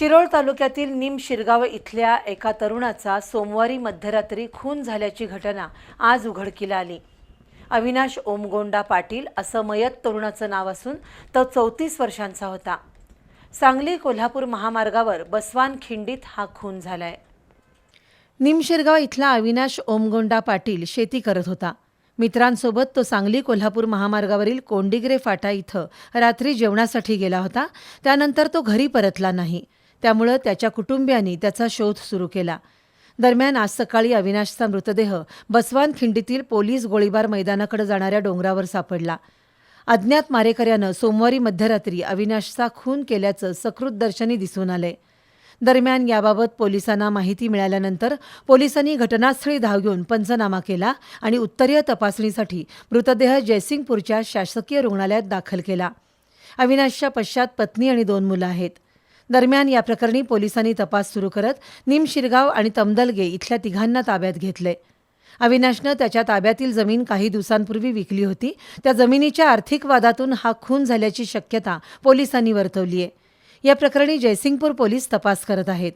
शिरोळ तालुक्यातील निम शिरगाव इथल्या एका तरुणाचा सोमवारी मध्यरात्री खून झाल्याची घटना आज उघडकीला आली. अविनाश ओमगोंडा पाटील असं मयत तरुणाचं नाव असून तो चौतीस वर्षांचा होता. सांगली कोल्हापूर महामार्गावर बसवान खिंडीत हा खून झालाय. निमशिरगाव इथला अविनाश ओमगोंडा पाटील शेती करत होता. मित्रांसोबत तो सांगली कोल्हापूर महामार्गावरील कोंडिग्रे फाटा इथं रात्री जेवणासाठी गेला होता. त्यानंतर तो घरी परतला नाही. त्यामुळं त्याच्या कुटुंबियांनी त्याचा शोध सुरू केला. दरम्यान आज सकाळी अविनाशचा मृतदेह बसवान खिंडीतील पोलीस गोळीबार मैदानाकडे जाणाऱ्या डोंगरावर सापडला. अज्ञात मारेकऱ्यानं सोमवारी मध्यरात्री अविनाशचा खून केल्याचं सकृत दर्शनी दिसून आलंय. दरम्यान याबाबत पोलिसांना माहिती मिळाल्यानंतर पोलिसांनी घटनास्थळी धाव घेऊन पंचनामा केला आणि उत्तरीय तपासणीसाठी मृतदेह जयसिंगपूरच्या शासकीय रुग्णालयात दाखल केला. अविनाशच्या पश्चात पत्नी आणि दोन मुलं आहेत. दरम्यान या प्रकरणी पोलिसांनी तपास सुरू करत निमशिरगाव आणि तमदलगे इथल्या तिघांना ताब्यात घेतले. अविनाशनं त्याच्या ताब्यातील जमीन काही दिवसांपूर्वी विकली होती. त्या जमिनीच्या आर्थिक वादातून हा खून झाल्याची शक्यता पोलिसांनी वर्तवली आहे या प्रकरणी जयसिंगपूर पोलीस तपास करत आहेत.